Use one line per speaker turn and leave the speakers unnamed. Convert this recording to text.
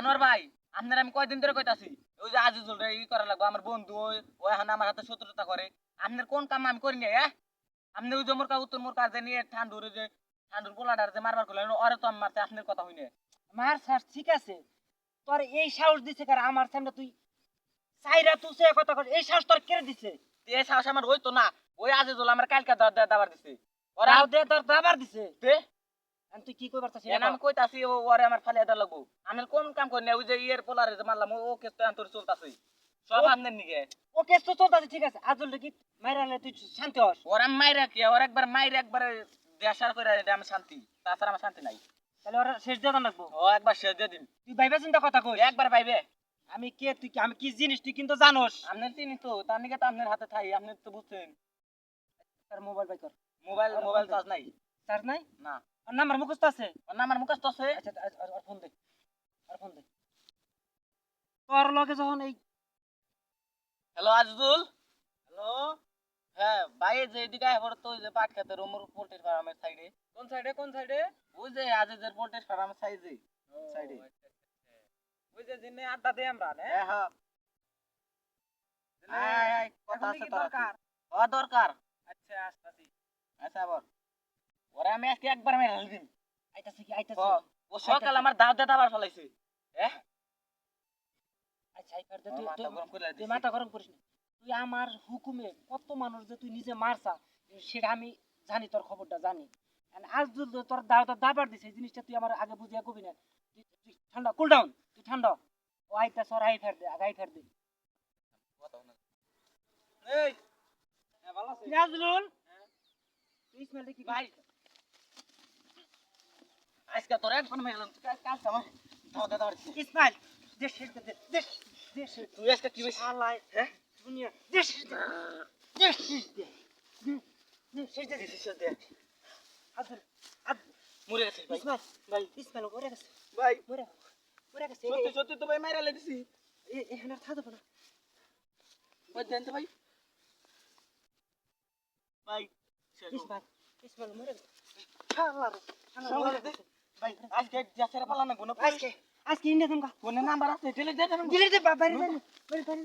আনোয়ার ভাই আপনার আমি কয়দিন ধরে কইতাছি ওই যে আজিজুল রে ই করা লাগবে আমার বন্ধু ওই ও এখন আমার হাতে শত্রুতা করে। আপনার কোন কাম আমি করি না হ্যাঁ? আপনি ওই যে মোর কা উত্তর মোর কাজে নিয়ে ঠান্ডুর যে ঠান্ডুর পোলাটার যে মারবার করলেন ওরে তো আমি মারতে আপনার কথা হইনে
মার স্যার ঠিক আছে তোর এই সাহস দিছে কার? আমার সামনে তুই চাইরা তুই কথা কর এই সাহস তোর কেড়ে দিছে?
এই সাহস আমার ওই তো না ওই আজিজুল আমার কালকে দাবার দিছে। ওরা
দাবার দিছে।
দে
তুই কি কইবার
আমি কইতাছি ও ওরে আমার ফালিয়া দা লাগবো। আমি কোন কাম করি না ওই যে ইয়ের পোলারে যে মারলাম ও- কেস তো আন্তর চলতাছে। সব নিকে
ও কেস তো চলতাছে ঠিক আছে। আজল কি মাইরালে তুই শান্তি হস।
ওরা মাইরা কি ওর একবার মাইরা একবার দেশার করে এটা আমি শান্তি। তাছাড়া আমার শান্তি নাই।
তাহলে ওরা শেষ দিয়ে রাখব
ও একবার শেষ দিয়ে দিন
তুই ভাইবা চিন্তা কথা কই
একবার পাইবে
আমি কে তুই আমি কি জিনিস তুই কিন্তু জানোস।
আপনি চিনি তো তার নিকে তো আপনার হাতে থাই আপনি তো বুঝছেন।
তার মোবাইল বাই কর।
মোবাইল মোবাইল চার্জ নাই।
তার নাই?
না।
আর নাম্বার মুখস্থ আছে?
ওর নাম আমার মুখস্থ আছে?
আচ্ছা আর- আর- আর ফোন দে আর ফোন দে। তোর লগে যখন এই
হ্যালো আজিজুল? হ্যালো? হ্যাঁ ভাই যে এদিকে পড়তো ওই যে পাট খেতে রুমুর পোল্ট্রি ফার্মের সাইডে
কোন সাইডে কোন সাইডে
ওই যে আজিজের পোল্ট্রি ফার্মের সাইডে সাইডে
ওই যে দিনে আড্ডা দেই আমরা না?
হ্যাঁ হ্যাঁ। কথা আছে
দরকার?
ও দরকার।
আচ্ছা আসতাছি।
আচ্ছা বল। ওরা আমি আজকে একবার মেরে দিন
আইতাছে কি আইতাছে?
ও সকাল আমার দাবার ফলাইছে। হ্যাঁ
আচ্ছা দে তুই
মাথা গরম করে
তুই মাথা গরম করিস না। তুই আমার হুকুমে কত মানুষ যে তুই নিজে মারছা সেটা আমি জানি তোর খবরটা জানি। আজ তোর দাওয়াত দাবার দিছে এই জিনিসটা তুই আমার আগে বুঝিয়া কবি না। তুই ঠান্ডা কুল ডাউন তুই ঠান্ডা ও আইতা সর আই ফের দে আগাই ফের দে।
এই
নাজরুল তুই ইসমাইল কি
ভাই আজকে তোর একবার তুই কাল কাল আমার দাবার দিছি।
ইসমাইল দেশ দেশ দেশ।
তুই আজকে কি হইছে
আল্লাহ
হ্যাঁ?
দুনিয়া দেশ দেশ দেশ ছেড়ে দে
দিছিস দে
আব্দুল আব্দুল।
মরে গেছে ভাই।
ইসমাইল ভাই। ইসমাইল মরে গেছে।
ভাই।
মরে মরে গেছে।
সত্যি সত্যি তো ভাই মাইরা লেগেছি।
এখানে আর থাকব না।
ওই দেন তো ভাই। ভাই
ইসমাইল ইসমাইল মরে গেছে। আল্লাহ মরে।
ভাই আজকে যাচারা পালা না কোনো
আজকে আজকে ইন্ডিয়া তুমি
কোনে নাম্বার আছে ঠেলে দে দেন
দিলে দে বাইরে বাইরে বাইরে